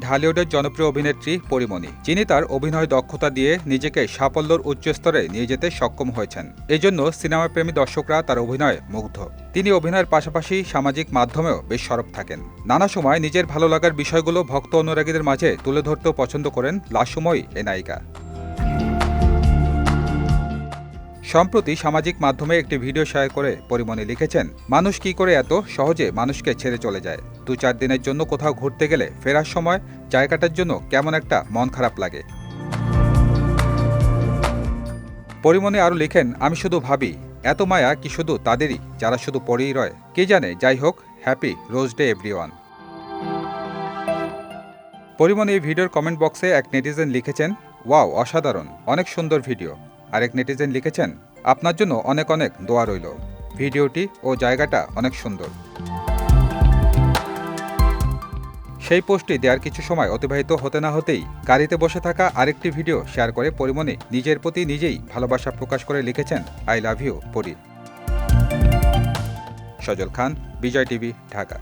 ঢালিউডের জনপ্রিয় অভিনেত্রী পরিমণি। যিনি তার অভিনয় দক্ষতা দিয়ে নিজেকে সাফল্যর উচ্চস্তরে নিয়ে যেতে সক্ষম হয়েছেন। এজন্য সিনেমাপ্রেমী দর্শকরা তার অভিনয়ে মুগ্ধ। তিনি অভিনয়ের পাশাপাশি সামাজিক মাধ্যমেও বেশ সরব থাকেন। নানা সময় নিজের ভালো লাগার বিষয়গুলো ভক্ত অনুরাগীদের মাঝে তুলে ধরতেও পছন্দ করেন লাস্যময়ী এ নায়িকা। সম্প্রতি সামাজিক মাধ্যমে একটি ভিডিও শেয়ার করে পরিমণি লিখেছেন, মানুষ কি করে এত সহজে মানুষকে ছেড়ে চলে যায়? দু চার দিনের জন্য কোথাও ঘুরতে গেলে ফেরার সময় জায়গাটার জন্য কেমন একটা মন খারাপ লাগে। পরিমণি আরও লিখেন, আমি শুধু ভাবি, এত মায়া কি শুধু তাদেরই, যারা শুধু পড়েই রয়? কে জানে? যাই হোক, happy rose day everyone. Porimoni এই ভিডিওর কমেন্ট বক্সে এক নেটিজেন লিখেছেন, ওয়াও, অসাধারণ, অনেক সুন্দর ভিডিও। আরেক নেটিজেন লিখেছেন, আপনার জন্য অনেক অনেক দোয়া রইল। ভিডিওটি ও জায়গাটা অনেক সুন্দর। সেই পোস্টটি দেওয়ার কিছু সময় অতিবাহিত হতে না হতেই গাড়িতে বসে থাকা আরেকটি ভিডিও শেয়ার করে পরিমণি নিজের প্রতি নিজেই ভালোবাসা প্রকাশ করে লিখেছেন, I love you Pori Sajal Khan, Bijoy TV, Dhaka.